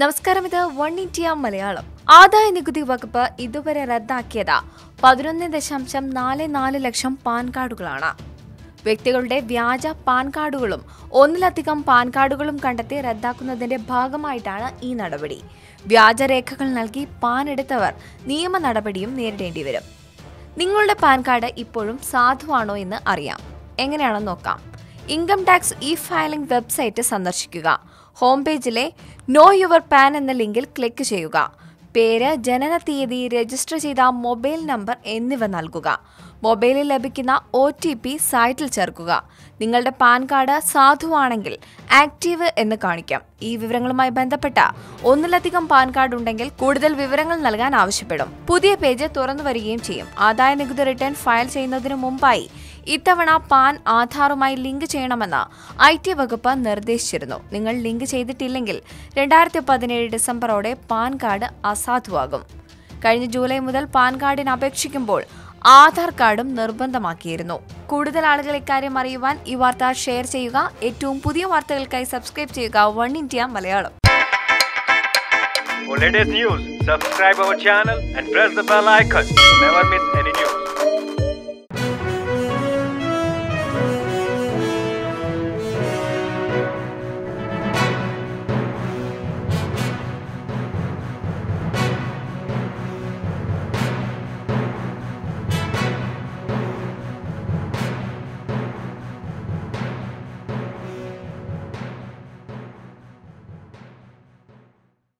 നമസ്കാരം ഇത് one India Malayalam. ആദായ നികുതി വകുപ്പ് ഇതുവരെ റദ്ദാക്കിയത് പതിനൊന്ന് ദശാംശം നാല് നാല് ലക്ഷം പാൻ കാർഡുകളാണ്. വ്യക്തികളുടെ വ്യാജ പാൻ കാർഡുകളും ഒന്നിലധികം പാൻ കാർഡുകളും കണ്ടെത്തി റദ്ദാക്കുന്നതിന്റെ ഭാഗമായിട്ടാണ് ഈ നടപടി. വ്യാജരേഖകൾ നൽകി പാൻ എടുത്തവർ നിയമ നടപടിയും നേരിടേണ്ടി വരും. നിങ്ങളുടെ പാൻ കാർഡ് ഇപ്പോഴും സാധുവാണോ എന്ന് അറിയാം. എങ്ങനെയാണെന്ന് നോക്കാം. Income tax e filing website സന്ദർശിക്കുക. ഹോം പേജിലെ നോ യുവർ പാൻ എന്ന ലിങ്കിൽ ക്ലിക്ക് ചെയ്യുക. പേര് ജനന തീയതി രജിസ്റ്റർ ചെയ്ത മൊബൈൽ നമ്പർ എന്നിവ നൽകുക. മൊബൈലിൽ ലഭിക്കുന്ന ഒ ടി പി സൈറ്റിൽ ചേർക്കുക. നിങ്ങളുടെ പാൻ കാർഡ് സാധുവാണെങ്കിൽ ആക്റ്റീവ് എന്ന് കാണിക്കാം. ഈ വിവരങ്ങളുമായി ബന്ധപ്പെട്ട ഒന്നിലധികം പാൻ കാർഡ് ഉണ്ടെങ്കിൽ കൂടുതൽ വിവരങ്ങൾ നൽകാൻ ആവശ്യപ്പെടും. പുതിയ പേജ് തുറന്നു വരികയും ചെയ്യും. ആദായ നികുതി റിട്ടേൺ ഫയൽ ചെയ്യുന്നതിന് മുമ്പായി ഇത്തവണ പാൻ ആധാറുമായി ലിങ്ക് ചെയ്യണമെന്ന് ഐ ടി വകുപ്പ് നിർദ്ദേശിച്ചിരുന്നു. നിങ്ങൾ ലിങ്ക് ചെയ്തിട്ടില്ലെങ്കിൽ രണ്ടായിരത്തി പതിനേഴ് ഡിസംബറോടെ പാൻ കാർഡ് അസാധുവാകും. കഴിഞ്ഞ ജൂലൈ മുതൽ പാൻ കാർഡിന് അപേക്ഷിക്കുമ്പോൾ ആധാർ കാർഡും നിർബന്ധമാക്കിയിരുന്നു. കൂടുതൽ ആളുകൾ ഇക്കാര്യം അറിയുവാൻ ഈ വാർത്ത ഷെയർ ചെയ്യുക. ഏറ്റവും പുതിയ വാർത്തകൾക്കായി സബ്സ്ക്രൈബ് ചെയ്യുക. One India Malayalam. For latest news, subscribe our channel and press the bell icon. Never miss any news.